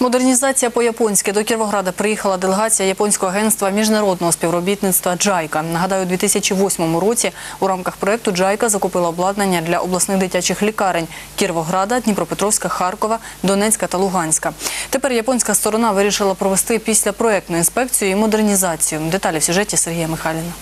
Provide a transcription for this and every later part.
Модернізація по-японськи. До Кіровограда приїхала делегація японського агентства міжнародного співробітництва «Джайка». Нагадаю, у 2008 році у рамках проєкту «Джайка» закупила обладнання для обласних дитячих лікарень Кіровограда, Дніпропетровська, Харкова, Донецька та Луганська. Тепер японська сторона вирішила провести післяпроєктну інспекцію і модернізацію. Деталі в сюжеті Сергія Михайліна.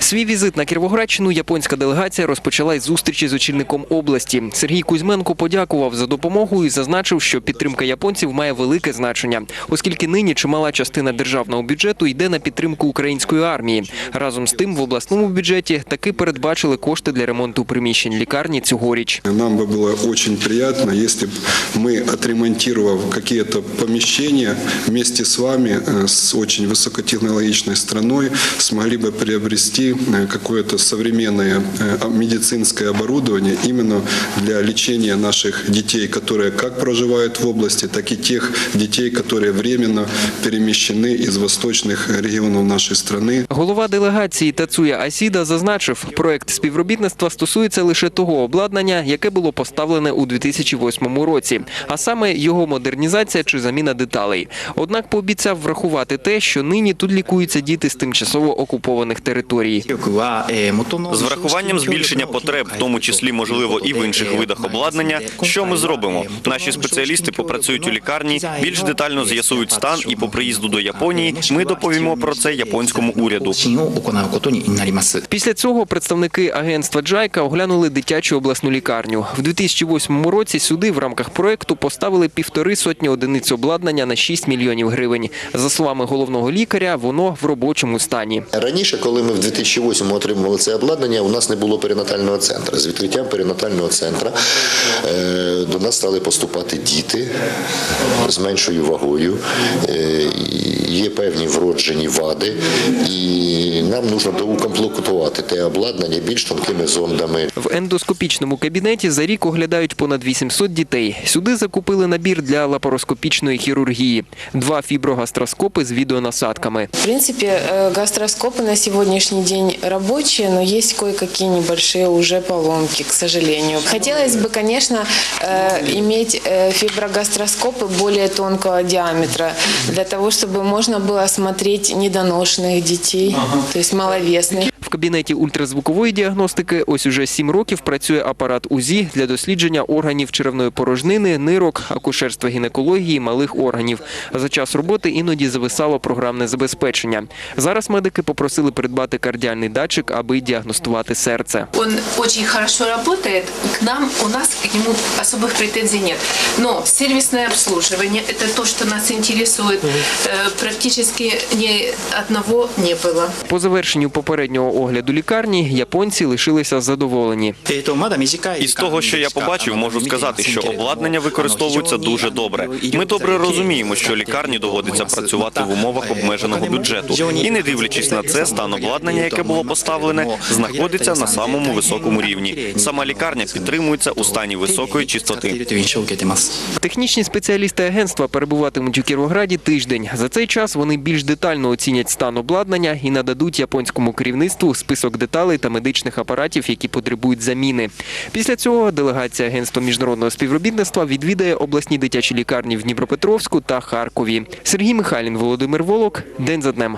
Свій візит на Кіровоградщину японська делегація розпочала із зустрічі з очільником області. Сергій Кузьменко подякував за допомогу і зазначив, що підтримка японців має велике значення, оскільки нині чимала частина державного бюджету йде на підтримку української армії. Разом з тим, в обласному бюджеті таки передбачили кошти для ремонту приміщень лікарні цьогоріч. Нам бы было очень приятно, если бы мы, отремонтировав какие-то помещения, вместе с вами, э, с очень высокотехнологичной страной, смогли бы приобрести э, какое-то современное э, медицинское оборудование именно для лечения наших детей, которые как проживают в области, так и тех детей, которые временно перемещены из восточных регионов нашей страны. Голова делегації Тацуя Асіда зазначив, проект співробітництва стосується лише того обладнання, яке було поставлене у 2008 році, а саме його модернізація чи заміна деталей. Однак пообіцяв врахувати те, що нині тут лікуються діти з тимчасово окупованих територій. З врахуванням збільшення потреб, в тому числі можливо і в інших видах обладнання. Що ми зробимо? Наші спеціалісти попрацюють у лікарні, більш детально з'ясують стан, і по приїзду до Японії ми доповімо про це японському уряду. Після цього представники агентства Джайка оглянули дитячу обласну лікарню. В 2008 році сюди в рамках проекту поставили півтори сотні одиниць обладнання на 6 мільйонів гривень. За словами головного лікаря, воно в робочому стані. Раніше, коли ми в 2008 отримували це обладнання, у нас не було перинатального центру. З відкриттям перинатального центру е, до нас стали поступати діти з меншою вагою, е, є певні вроджені вади, і нам потрібно доукомплектувати те обладнання більш тонкими зондами. В ендоскопічному кабінеті за рік оглядають понад 800 дітей. Сюди закупили набір для лапароскопічної хірургії, два фіброгастроскопи з відеонасадками. В принципе, э, гастроскопы на сегодняшний день рабочие, но есть кое-какие небольшие уже поломки, к сожалению. Хотелось бы, конечно, э, иметь э, фиброгастроскопы более тонкого диаметра, для того, чтобы можно было осмотреть недоношенных детей, то есть маловесных. В кабінеті ультразвукової діагностики ось уже сім років працює апарат УЗІ для дослідження органів черевної порожнини, нирок, акушерства гінекології, малих органів. За час роботи іноді зависало програмне забезпечення. Зараз медики попросили придбати кардіальний датчик, аби діагностувати серце. Он очень хорошо работает. К нам, у нас к нему особых претензий нет. Но сервисное обслуживание – это то, что нас интересует. Э, Практически ни одного не было. По завершенню попереднього огляду лікарні японці лишилися задоволені. Із того, що я побачив, можу сказати, що обладнання використовується дуже добре. Ми добре розуміємо, що лікарні доводиться працювати в умовах обмеженого бюджету. І не дивлячись на це, стан обладнання, яке було поставлене, знаходиться на самому високому рівні. Сама лікарня підтримується у стані високої чистоти. Технічні спеціалісти агентства перебуватимуть у Кіровограді тиждень. За цей час вони більш детально оцінять стан обладнання і нададуть японському керівництву список деталей та медичних апаратів, які потребують заміни. Після цього делегація агентства міжнародного співробітництва відвідає обласні дитячі лікарні в Дніпропетровську та Харкові. Сергій Михайлін, Володимир Волок. День за днем.